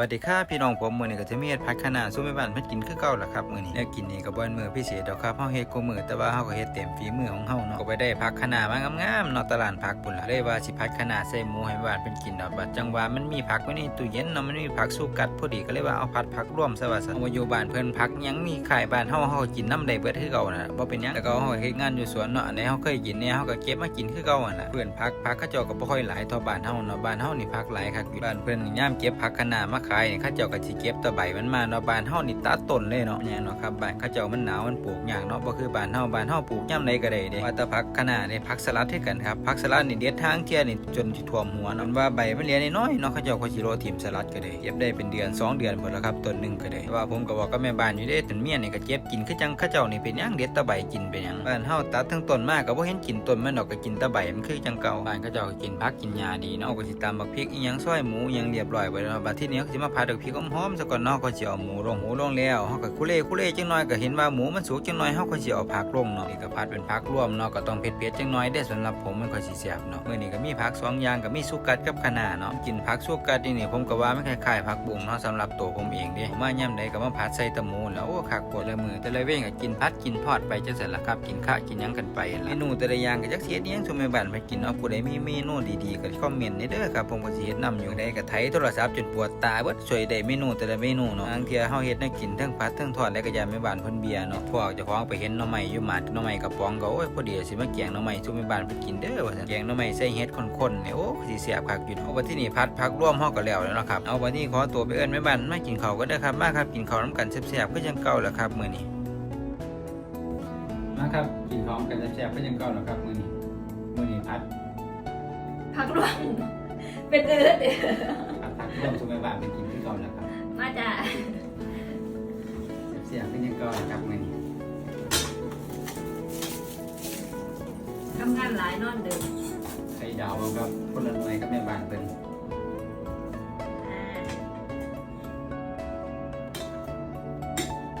วัสดีครับพี่น้องผมมือนี้ก็จะมีเฮ็ดผัดคะน้าสู้แม่บ้านเพิ่นกินคือเก่าล่ะครับมือนี้แนวกินนี่ก็บ่แม่นมือพิเศษดอกครับเฮาเฮ็ดกูมือแต่ว่าเฮาก็เฮ็ดเต็มฝีมือของเฮาเนาะก็ไปได้ผักคะน้ามางามๆเนาะตลาดผักพุ่นล่ะเลยว่าสิผัดคะน้าใส่หมูให้บ้านเพิ่นกินเนาะบัดจังหวะมันมีผักไว้ในตู้เย็นเนาะมันมีผักสุกัดพอดีก็เลยว่าเอาผัดผักร่วมซะว่าซั่นเอาอยู่บ้านเพิ่นผักยังมีขายบ้านเฮาเฮากินน้ำได้เบิดคือเก่าน่ะบ่เป็นหยังแต่ก็เฮาเฮ็ดงานอยู่สวนเนาะอันไหนเฮาเคยกินเนี่ยเฮาก็เก็บมากินคือเก่าหั่นล่ะเพื่นผักผักเขาเจ้าก็บ่ค่อยหลายเท่าบ้านเฮาเนาะบ้านเฮานี่ผักหลายคักอยู่บ้านเพิ่นยามเก็บผักคะน้ามาขายนี่เขาเจ้าก็สิเก็บตะใบมันมาเนาะบ้านเฮานี่ตัดต้นเลยเนาะเนี่ยเนาะครับบ้านเขาเจ้ามันหนาวมันปลูกยากเนาะบ่คือบ้านเฮาบ้านเฮาปลูกย่ำใดก็ได้เด้ว่าแต่ผักคะน้านี่ผักสลัดคือกันครับผักสลัดนี่เด็ดทางเที่ยนี่จนสิท่วมหัวเนาะว่าใบมันเหลือน้อยเนาะเขาเจ้าก็สิโรยทิ่มสลัดก็ได้เก็บได้เป็นเดือนสองเดือนพุ่นล้วครับต้นนึงก็ได้ว่าผมก็บอกกับแม่บ้านอยู่เด้ถึงเมียนี่ก็เก็บกินคือจังเขาเจ้านี่เป็นหยังเด็ดตะใบกินเป็นหยังบ้านเฮาตัดทั้งต้นมาก็บ่เห็นกินต้นมันดอกก็กินตะใบมันคือจังเก่าบ้านเขาเจ้าก็กินผักกินหญ้าดีเนาะก็สิตำบักพริกอีหยังซอยหมูอีหยังเรียบร้อยไว้แล้วบัดที่นี้สิมาผัดบักพริกหอมๆซะก่อนเนาะก็สิเอาหมูลงหมูลงแล้วเฮาก็คุเล่คุเล่จังน้อยก็เห็นว่าหมูมันสุกจังน้อยเฮาก็สิเอาผักลงเนาะนี่ก็ผัดเป็นผักรวมเนาะก็ต้องเผ็ดๆจังน้อยได้สำหรับผมมันก็สิแซ่บเนาะมื้อนี้ก็มีผักสองอย่างก็มีสุกัดกับคะน้าเนาะกินผักสุกัดนี่นี่ผมก็ว่ามันคล้ายๆผักบุ้งเนาะสำหรับตัวผมเองเด้มายามใดก็มาผัดใส่ตะหมูแล้วโอ้คักปวดลยมือแต่ละเว้นก็กินผัดกินทอดไปจังซั่นล่ะครับกินข้าวกินหยังกันไปเมนูแต่ละอย่างก็จักสิเฮ็ดยังซุมแม่บ้านไปกินเนาะผู้ใดมีเมนูดีๆก็คอมเมนต์ได้เด้อครับผมก็สิเฮ็ดนํอยู่ได้ก็ไถโทรศัพท์จนปวดตาเบิดช่วยได้เมนูแต่ละเมนูเนาะบางเทียเฮาเฮ็ดแนวกินทั้งผัดทั้งทอดแล้วก็ยามแม่บ้านเพิ่นเบียร์เนาะพวกเจ้าของไปเห็นหน่อไม้อยู่หมาดหน่อไม้กระป๋องก็โอ้ยพอดีสิมาแกงหน่อไม้ซุมแม่บ้านเพิ่นกินเด้อว่าซั่นแกงหน่อไม้ใส่เฮ็ดข้นๆเนี่ยโอ้สิแซ่บคักอยู่เอาบัดที่นี่ผัดผักร่วมเฮาก็แล้วแล้วเนาะครับเอาบัดนี้ขอตัวไปเอิ้นแม่บ้านมากินข้าวกันเด้อครับมาครับกินข้าวนํกันแซ่บๆคือจังเก่าแล้วครับมื้อนี้มาครับกินข้าวกันแซ่บๆคือจังเก่าแล้วครับมื้อนี้มื้อนี้ผัดพักร่วมเป็นเดือดเดือ ร่วมซุมแม่บ้านไปกินคือเก่าแล้วครับมาจ้ะแซ่บๆคือจังเก่าแล้วครับมื้อนี้ทำงานหลายนอนเดิมไข่ดาวบ่ครับคนละหน่วยกับแม่บ้านเพิ่นอ่า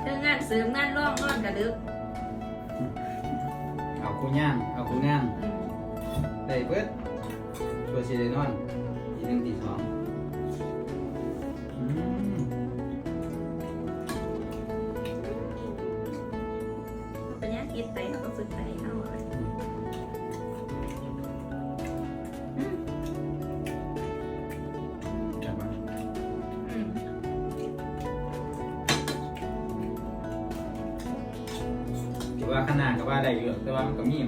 เรื่องงานเสริมงานร่องนอนกระดึกเอาคู่ย่างเอาคู่ย่างอืมได้เบิดตัวสิได้นอนทีหนึ่งทีสอง คิดไปเขาก็ฝึกไปเอาเลยอืมจับมาอืมถือว่าขนาดก็ว่าได้เยอะแต่ว่ามันก็มี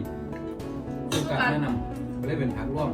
สุกัดแนะนำก็เลยเป็นพักร่วม